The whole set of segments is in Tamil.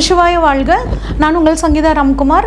நமசிவாய வாழ்க. நான் உங்கள் சங்கீதா ராம்குமார்.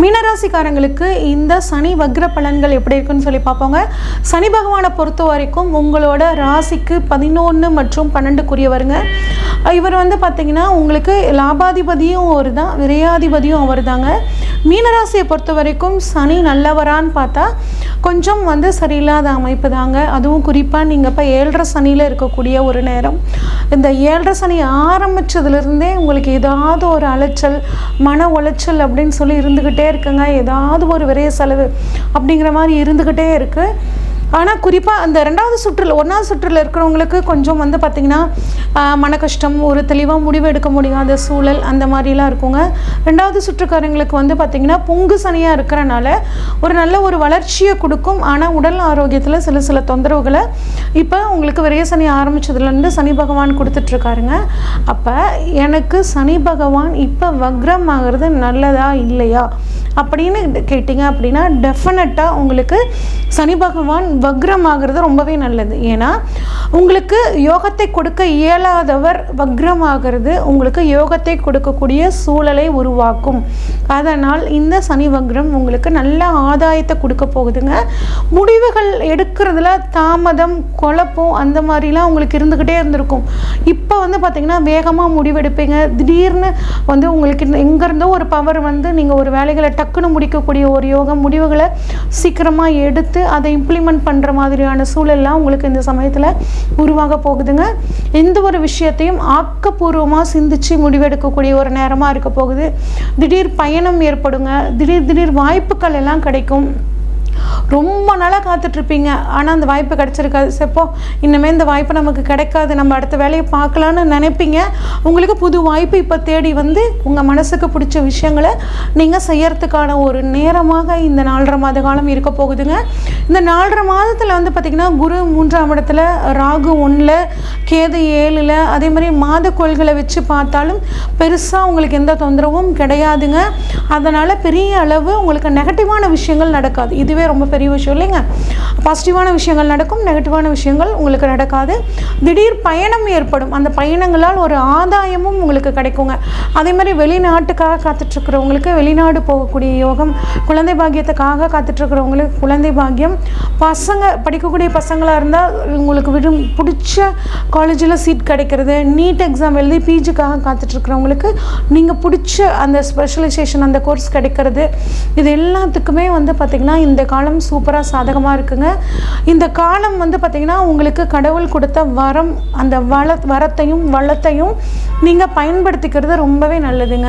மீனராசிக்காரங்களுக்கு இந்த சனி வக்ர பலன்கள் எப்படி இருக்குன்னு சொல்லி பார்ப்போங்க. சனி பகவானை பொறுத்த வரைக்கும் உங்களோட ராசிக்கு பதினொன்று மற்றும் பன்னெண்டுக்குரிய வருங்க இவர் வந்து பார்த்தீங்கன்னா உங்களுக்கு லாபாதிபதியும் அவர் தான் விரையாதிபதியும் அவர் தாங்க மீனராசியை பொறுத்த வரைக்கும் சனி நல்லவரான்னு பார்த்தா கொஞ்சம் வந்து சரியில்லாத அமைப்பு தாங்க அதுவும் குறிப்பாக நீங்கள் இப்போ ஏழரை சனியில் இருக்கக்கூடிய ஒரு நேரம். இந்த ஏழரை சனி ஆரம்பிச்சதுலேருந்தே உங்களுக்கு ஏதாவது ஒரு அலைச்சல் மன உளைச்சல் அப்படின்னு சொல்லி இருந்துக்கிட்டே இருக்குங்க. ஏதாவது ஒரு விரைய செலவு அப்படிங்கிற மாதிரி இருந்துக்கிட்டே இருக்குது ஆனால் குறிப்பாக அந்த ரெண்டாவது சுற்றில் ஒன்றாவது சுற்றில் இருக்கிறவங்களுக்கு கொஞ்சம் வந்து பார்த்திங்கன்னா மன கஷ்டம் ஒரு தெளிவாக முடிவு எடுக்க முடியாத சூழல் அந்த மாதிரிலாம் இருக்குங்க. ரெண்டாவது சுற்றுக்காரங்களுக்கு வந்து பார்த்திங்கன்னா பொங்கு சனியாக இருக்கிறனால ஒரு நல்ல ஒரு வளர்ச்சியை கொடுக்கும். ஆனால் உடல் ஆரோக்கியத்தில் சில சில தொந்தரவுகளை இப்போ உங்களுக்கு விரைய சனி ஆரம்பிச்சதுலேருந்து சனி பகவான் கொடுத்துட்ருக்காருங்க. அப்போ எனக்கு சனி பகவான் இப்போ வக்ரம் ஆகிறது நல்லதா இல்லையா? அப்படின்னு கேட்டிங்க அப்படின்னா டெஃபினட்டாக உங்களுக்கு சனி பகவான் வக்ரம் ஆகிறது ரொம்பவே நல்லது. ஏன்னா உங்களுக்கு யோகத்தை கொடுக்க இயலாதவர் வக்ரம் ஆகிறது உங்களுக்கு யோகத்தை கொடுக்கக்கூடிய சூழலை உருவாக்கும். அதனால் இந்த சனி வக்ரம் உங்களுக்கு நல்ல ஆதாயத்தை கொடுக்க போகுதுங்க. முடிவுகள் எடுக்கிறதுல தாமதம் குழப்பம் அந்த மாதிரிலாம் உங்களுக்கு இருந்துக்கிட்டே இருந்திருக்கும். இப்போ வந்து பார்த்திங்கன்னா வேகமாக முடிவெடுப்பீங்க. திடீர்னு வந்து உங்களுக்கு எங்கேருந்தோ ஒரு பவர் வந்து நீங்கள் ஒரு வேலைகளை டக்குன்னு முடிக்கக்கூடிய ஒரு யோகம் முடிவுகளை சீக்கிரமாக எடுத்து அதை இம்ப்ளிமெண்ட் பண்ணுற மாதிரியான சூழல்லாம் உங்களுக்கு இந்த சமயத்தில் உருவாக போகுதுங்க. எந்த ஒரு விஷயத்தையும் ஆக்கப்பூர்வமாக சிந்திச்சு முடிவெடுக்கக்கூடிய ஒரு நேரமாக இருக்க போகுது. திடீர் பயணம் ஏற்படுங்க. திடீர் திடீர் வாய்ப்புகள் எல்லாம் கிடைக்கும். ரொம்ப நாளாக காத்துட்ருப்பீங்க. ஆனால் அந்த வாய்ப்பு கிடச்சிருக்காது. செப்போ இனிமேல் இந்த வாய்ப்பு நமக்கு கிடைக்காது. நம்ம அடுத்த வேலையை பார்க்கலான்னு நினைப்பீங்க. உங்களுக்கு புது வாய்ப்பு இப்போ தேடி வந்து உங்கள் மனசுக்கு பிடிச்ச விஷயங்களை நீங்கள் செய்யறதுக்கான ஒரு நேரமாக இந்த நாலரை மாத காலம் இருக்க போகுதுங்க. இந்த நாலரை மாதத்தில் வந்து பார்த்திங்கன்னா குரு மூன்றாம் இடத்துல ராகு ஒன்றில் கேது ஏழில் அதே மாதிரி மாத கோள்களை வச்சு பார்த்தாலும் பெருசாக உங்களுக்கு எந்த தொந்தரவும் கிடையாதுங்க. அதனால் பெரிய அளவு உங்களுக்கு நெகட்டிவான விஷயங்கள் நடக்காது. இதுவே ரொம்ப பெரிய பெரிய விஷயம் இல்லைங்க பாசிட்டிவான விஷயங்கள் நடக்கும் நெகட்டிவான விஷயங்கள் உங்களுக்கு நடக்காது. திடீர் பயணம் ஏற்படும். அந்த பயணங்களால் ஒரு ஆதாயமும் உங்களுக்கு கிடைக்குங்க. அதே மாதிரி வெளிநாட்டுக்காக காத்துட்ருக்கிறவங்களுக்கு வெளிநாடு போகக்கூடிய யோகம் குழந்தை பாக்கியத்துக்காக காத்துட்ருக்கிறவங்களுக்கு குழந்தை பாக்கியம். பசங்க படிக்கக்கூடிய பசங்களாக இருந்தால் உங்களுக்கு விடும் பிடிச்ச காலேஜில் சீட் கிடைக்கிறது. நீட் எக்ஸாம் எழுதி பிஜிக்காக காத்துட்ருக்கிறவங்களுக்கு நீங்கள் பிடிச்ச அந்த ஸ்பெஷலைசேஷன் அந்த கோர்ஸ் கிடைக்கிறது. இது எல்லாத்துக்குமே வந்து பார்த்திங்கன்னா இந்த காலம் சூப்பராக சாதகமாக இருக்குங்க. இந்த காலம் வந்து பார்த்திங்கன்னா உங்களுக்கு கடவுள் கொடுத்த வரம் அந்த வள வரத்தையும் வளத்தையும் நீங்கள் பயன்படுத்திக்கிறது ரொம்பவே நல்லதுங்க.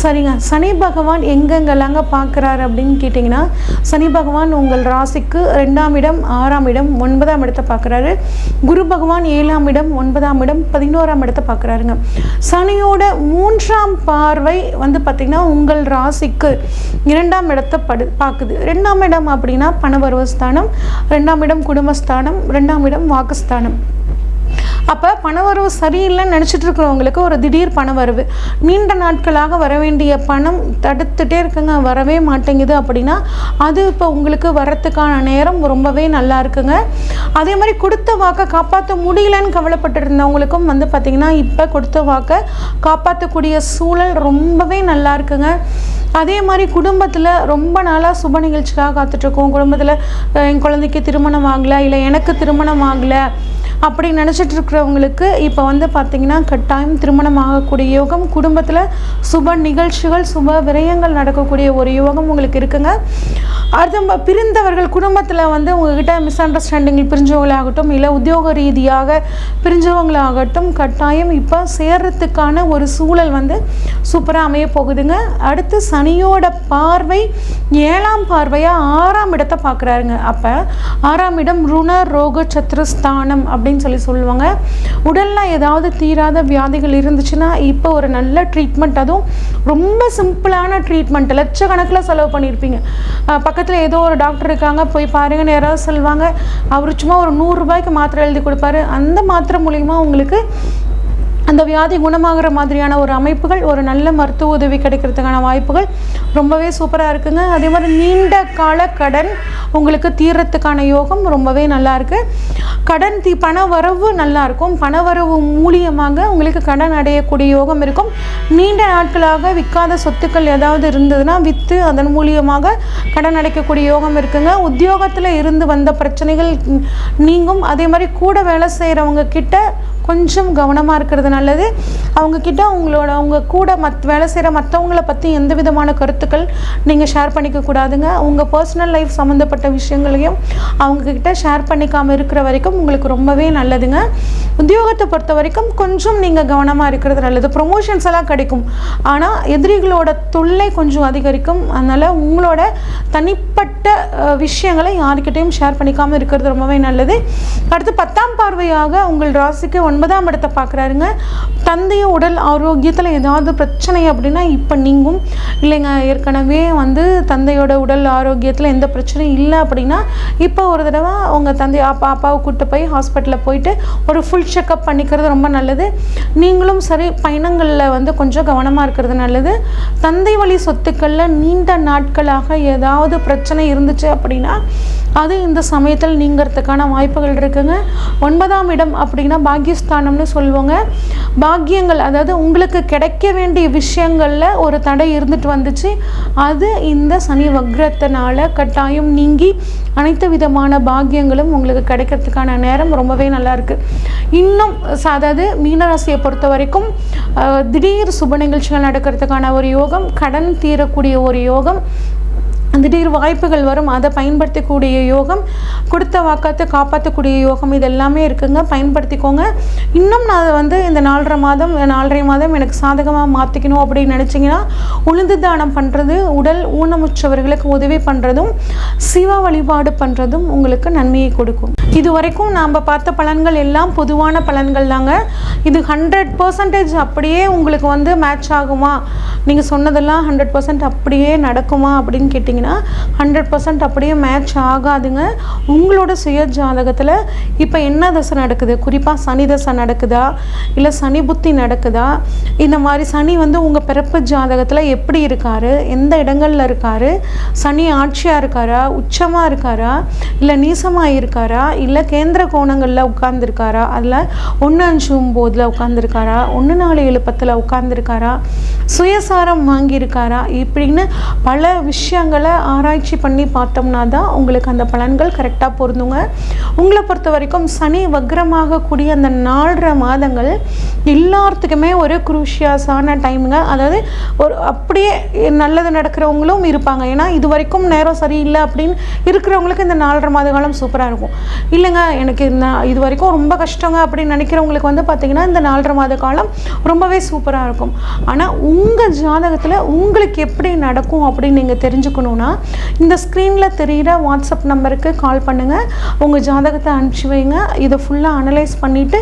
சரிங்க. சனி பகவான் எங்கெங்கெல்லாங்க பார்க்குறாரு அப்படின்னு கேட்டிங்கன்னா சனி பகவான் உங்கள் ராசிக்கு ரெண்டாம் இடம் ஆறாம் இடம் ஒன்பதாம் இடத்தை பார்க்குறாரு குரு பகவான் ஏழாம் இடம் ஒன்பதாம் இடம் பதினோராம் இடத்தை பார்க்குறாருங்க சனியோட மூன்றாம் பார்வை வந்து பார்த்திங்கன்னா உங்கள் ராசிக்கு இரண்டாம் இடத்தை படு பார்க்குது ரெண்டாம் இடம் அப்படின்னா பண ஸ்தானம் ரெண்டாம் இடம் குடும்பஸ்தானம் ரெண்டாம் இடம் வாக்குஸ்தானம். அப்போ பணவரவு சரியில்லைன்னு நினச்சிட்டு இருக்கிறவங்களுக்கு ஒரு திடீர் பணவரவு. நீண்ட நாட்களாக வர வேண்டிய பணம் தடுத்துட்டே இருக்குங்க. வரவே மாட்டேங்குது அப்படின்னா அது இப்போ உங்களுக்கு வரத்துக்கான நேரம் ரொம்பவே நல்லா இருக்குங்க. அதே மாதிரி கொடுத்த வாக்கை காப்பாற்ற முடியலன்னு கவலைப்பட்டு இருந்தவங்களுக்கும் வந்து பார்த்திங்கன்னா இப்போ கொடுத்த வாக்கை காப்பாற்றக்கூடிய சூழல் ரொம்பவே நல்லா இருக்குங்க. அதே மாதிரி குடும்பத்தில் ரொம்ப நாளாக சுப நிகழ்ச்சிக்காக காத்துட்ருக்கோம். குடும்பத்தில் என் குழந்தைக்கு திருமணம் ஆகலை இல்லை எனக்கு திருமணம் ஆகலை அப்படி நினச்சிட்டு இருக்கிறவங்களுக்கு இப்போ வந்து பார்த்திங்கன்னா கட்டாயம் திருமணம் ஆகக்கூடிய யோகம் குடும்பத்தில் சுப நிகழ்ச்சிகள் சுப விரயங்கள் நடக்கக்கூடிய ஒரு யோகம் உங்களுக்கு இருக்குங்க. அது பிரிந்தவர்கள் குடும்பத்தில் வந்து உங்ககிட்ட மிஸ் அண்டர்ஸ்டாண்டிங்கில் பிரிஞ்சவங்களாகட்டும் இல்லை உத்தியோக ரீதியாக பிரிஞ்சவங்களாகட்டும் கட்டாயம் இப்போ சேர்றதுக்கான ஒரு சூழல் வந்து சூப்பராக அமைய போகுதுங்க. அடுத்து சனியோட பார்வை ஏழாம் பார்வையாக ஆறாம் இடத்தை பார்க்குறாருங்க அப்போ ஆறாம் இடம் ருண ரோக சத்ருஸ்தானம் அப்படின்னு சொல்லி சொல்லுவாங்க. உடலில் ஏதாவது தீராத வியாதிகள் இருந்துச்சுன்னா இப்போ ஒரு நல்ல ட்ரீட்மெண்ட் அதுவும் ரொம்ப சிம்பிளான ட்ரீட்மெண்ட் லட்சக்கணக்கில் செலவு பண்ணியிருப்பீங்க பக்கத்தில் ஏதோ ஒரு டாக்டர் இருக்காங்க போய் பாருங்கன்னு யாராவது சொல்லுவாங்க அவர் சும்மா ஒரு நூறுரூபாய்க்கு மாத்திரை எழுதி கொடுப்பாரு. அந்த மாத்திரை மூலிமா உங்களுக்கு அந்த வியாதி குணமாகிற மாதிரியான ஒரு அமைப்புகள் ஒரு நல்ல மருத்துவ உதவி கிடைக்கிறதுக்கான வாய்ப்புகள் ரொம்பவே சூப்பராக இருக்குங்க. அதே மாதிரி நீண்ட கால கடன் உங்களுக்கு தீர்றதுக்கான யோகம் ரொம்பவே நல்லா இருக்குது கடன் தீ பண வரவு நல்லா இருக்கும். பண வரவு மூலியமாக உங்களுக்கு கடன் அடையக்கூடிய யோகம் இருக்கும். நீண்ட நாட்களாக விற்காத சொத்துக்கள் ஏதாவது இருந்ததுன்னா விற்று அதன் மூலியமாக கடன் அடைக்கக்கூடிய யோகம் இருக்குங்க. உத்தியோகத்தில் இருந்து வந்த பிரச்சனைகள் நீங்கும். அதே மாதிரி கூட வேலை செய்கிறவங்க கிட்ட கொஞ்சம் கவனமாக இருக்கிறது நல்லது. அவங்கக்கிட்ட அவங்களோட அவங்க கூட மத் வேலை செய்கிற மற்றவங்கள பற்றி எந்த விதமான கருத்துக்கள் நீங்கள் ஷேர் பண்ணிக்க கூடாதுங்க. உங்கள் பர்சனல் லைஃப் சம்மந்தப்பட்ட விஷயங்களையும் அவங்கக்கிட்ட ஷேர் பண்ணிக்காமல் இருக்கிற வரைக்கும் உங்களுக்கு ரொம்பவே நல்லதுங்க. உத்தியோகத்தை பொறுத்த வரைக்கும் கொஞ்சம் நீங்கள் கவனமாக இருக்கிறது நல்லது. ப்ரொமோஷன்ஸ் எல்லாம் கிடைக்கும். ஆனால் எதிரிகளோட தொல்லை கொஞ்சம் அதிகரிக்கும். அதனால் உங்களோட தனிப்பட்ட விஷயங்களை யாருக்கிட்டையும் ஷேர் பண்ணிக்காமல் இருக்கிறது ரொம்பவே நல்லது. அடுத்து பத்தாம் பார்வையாக உங்கள் ராசிக்கு ஒன்பதாம் இடத்தை பார்க்குறாருங்க. தந்தைய உடல் ஆரோக்கியத்தில் ஏதாவது பிரச்சனை அப்படின்னா இப்போ நீங்கும். இல்லைங்க ஏற்கனவே வந்து தந்தையோட உடல் ஆரோக்கியத்தில் எந்த பிரச்சனையும் இல்லை அப்படின்னா இப்போ ஒரு தடவை உங்கள் தந்தை அப்பா அப்பாவை கூப்பிட்டு போய் ஹாஸ்பிட்டலில் போயிட்டு ஒரு ஃபுல் செக்கப் பண்ணிக்கிறது ரொம்ப நல்லது. நீங்களும் சரி பயணங்களில் வந்து கொஞ்சம் கவனமாக இருக்கிறது நல்லது. தந்தை வழி சொத்துக்களில் நீண்ட நாட்களாக ஏதாவது பிரச்சனை இருந்துச்சு அப்படின்னா அது இந்த சமயத்தில் நீங்கிறதுக்கான வாய்ப்புகள் இருக்குங்க. ஒன்பதாம் இடம் அப்படின்னா பாக்கியஸ்தானம்னு சொல்லுவாங்க. பாக்கியங்கள் அதாவது உங்களுக்கு கிடைக்க வேண்டிய விஷயங்களில் ஒரு தடை இருந்துட்டு வந்துச்சு. அது இந்த சனி வக்ரத்தினால கட்டாயம் நீங்கி அனைத்து விதமான பாக்கியங்களும் உங்களுக்கு கிடைக்கிறதுக்கான நேரம் ரொம்பவே நல்லா இருக்குது இன்னும் அதாவது மீனராசியை பொறுத்த வரைக்கும் திடீர் சுப நிகழ்ச்சிகள் நடக்கிறதுக்கான ஒரு யோகம் கடன் தீரக்கூடிய ஒரு யோகம் திடீர் வாய்ப்புகள் வரும் அதை பயன்படுத்தக்கூடிய யோகம் கொடுத்த வாக்கத்தை காப்பாற்றக்கூடிய யோகம் இது எல்லாமே இருக்குங்க. பயன்படுத்திக்கோங்க. இன்னும் நான் வந்து இந்த நாலரை மாதம் நாலரை மாதம் எனக்கு சாதகமாக மாற்றிக்கணும் அப்படின்னு நினச்சிங்கன்னா உளுந்து தானம் பண்ணுறது உடல் ஊனமுற்றவர்களுக்கு உதவி பண்ணுறதும் சிவ வழிபாடு பண்ணுறதும் உங்களுக்கு நன்மையை கொடுக்கும். இது வரைக்கும் நாம் பார்த்த பலன்கள் எல்லாம் பொதுவான பலன்கள் தாங்க. இது ஹண்ட்ரட் பர்சன்டேஜ் அப்படியே உங்களுக்கு வந்து மேட்ச் ஆகுமா? நீங்கள் சொன்னதெல்லாம் ஹண்ட்ரட் பர்சன்ட் அப்படியே நடக்குமா அப்படின்னு கேட்டிங்கன்னா ஹண்ட்ரட் பர்சன்ட் அப்படியே மேட்ச் ஆகாதுங்க. உங்களோட சுய ஜாதகத்தில் இப்போ என்ன தசை நடக்குது? குறிப்பாக சனி தசை நடக்குதா? இல்லை சனி புத்தி நடக்குதா? இந்த மாதிரி சனி வந்து உங்கள் பிறப்பு ஜாதகத்தில் எப்படி இருக்காரு? எந்த இடங்களில் இருக்காரு? சனி ஆட்சியாக இருக்காரா? உச்சமாக இருக்காரா? இல்லை நீசமாக இருக்காரா? இல்லை கேந்திர கோணங்களில் உட்கார்ந்துருக்காரா? அதில் ஒன்று அஞ்சு ஒம்போதில் உட்காந்துருக்காரா ஒன்று நாலு எழுப்பத்தில் உட்காந்துருக்காரா சுயசாரம் வாங்கியிருக்காரா? இப்படின்னு பல விஷயங்களை ஆராய்ச்சி பண்ணி பார்த்தோம்னா தான் உங்களுக்கு அந்த பலன்கள் கரெக்டாக பொருந்துங்க. உங்களை பொறுத்த வரைக்கும் சனி வக்ரமாக கூடிய அந்த நாலரை மாதங்கள் எல்லாத்துக்குமே ஒரு குரூஷியஸான டைமுங்க அதாவது ஒரு அப்படியே நல்லது நடக்கிறவங்களும் இருப்பாங்க. ஏன்னா இது வரைக்கும் நேரம் சரியில்லை அப்படின்னு இருக்கிறவங்களுக்கு இந்த நாலரை மாத காலம் சூப்பராக இருக்கும். இல்லைங்க எனக்கு இந்த இது வரைக்கும் ரொம்ப கஷ்டங்க அப்படின்னு நினைக்கிறவங்களுக்கு வந்து பார்த்திங்கன்னா இந்த நாலரை மாத காலம் ரொம்பவே சூப்பராக இருக்கும். ஆனால் உங்கள் ஜாதகத்தில் உங்களுக்கு எப்படி நடக்கும் அப்படின்னு நீங்கள் தெரிஞ்சுக்கணுன்னா இந்த ஸ்க்ரீனில் தெரிகிற வாட்ஸ்அப் நம்பருக்கு கால் பண்ணுங்கள் உங்கள் ஜாதகத்தை அனுப்பிச்சி வைங்க. இதை ஃபுல்லாக அனலைஸ் பண்ணிவிட்டு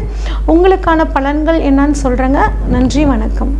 உங்களுக்கான பலன்கள் என்னன்னு சொல்கிறேங்க நன்றி வணக்கம்.